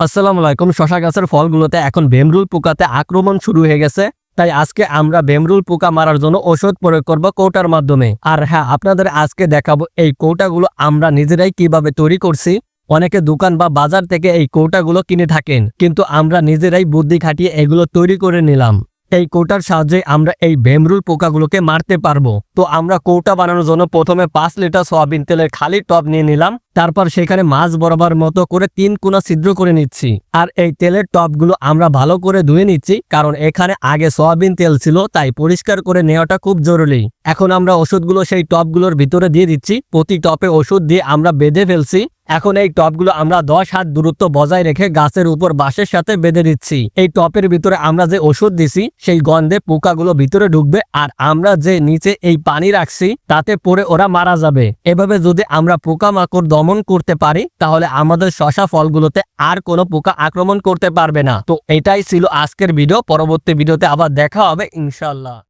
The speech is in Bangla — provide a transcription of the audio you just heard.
আসসালামু আলাইকুম। শশা গাছের ফলগুলোতে এখন ভেমরুল পোকাতে আক্রমণ শুরু হয়ে গেছে। তাই আজকে আমরা ভেমরুল পোকা মারার জন্য ওষুধ প্রয়োগ করব কৌটার মাধ্যমে। আর হ্যাঁ আপনাদের আজকে দেখাবো এই কৌটাগুলো আমরা নিজেরাই কীভাবে তৈরি করছি। অনেকে দোকান বা বাজার থেকে এই কৌটাগুলো কিনে থাকেন, কিন্তু আমরা নিজেরাই বুদ্ধি খাটিয়ে এগুলো তৈরি করে নিলাম। এই কৌটার সাহায্যে আমরা এই ভেমরুল পোকাগুলোকে মারতে পারব। তো আমরা কৌটা বানানোর জন্য প্রথমে পাঁচ লিটার সয়াবিন তেলের খালি টব নিয়ে নিলাম। তারপর সেখানে মাছ বরাবর মতো করে তিন কোনা ছিদ্র করে নিচ্ছি। আর এই তেলের টবগুলো আমরা ভালো করে ধুয়ে নিচ্ছি, কারণ এখানে আগে সয়াবিন তেল ছিল, তাই পরিষ্কার করে নেওয়াটা খুব জরুরি। এখন আমরা ওষুধগুলো সেই টবগুলোর ভিতরে দিয়ে দিচ্ছি। প্রতি টপে ওষুধ দিয়ে আমরা বেঁধে ফেলছি। এখন এই টপগুলো আমরা দশ হাত দূরত্ব বজায় রেখে গাছের উপর বাঁশের সাথে বেঁধে দিচ্ছি। এই টপের ভিতরে আমরা যে ওষুধ দিছি, সেই গন্ধে পোকাগুলো ভিতরে ঢুকবে আর আমরা যে নিচে এই পানি রাখছি, তাতে পরে ওরা মারা যাবে। এভাবে যদি আমরা পোকামাকড় দমন করতে পারি, তাহলে আমাদের শশা ফলগুলোতে আর কোনো পোকা আক্রমণ করতে পারবে না। তো এটাই ছিল আজকের ভিডিও। পরবর্তী ভিডিওতে আবার দেখা হবে ইনশাল্লাহ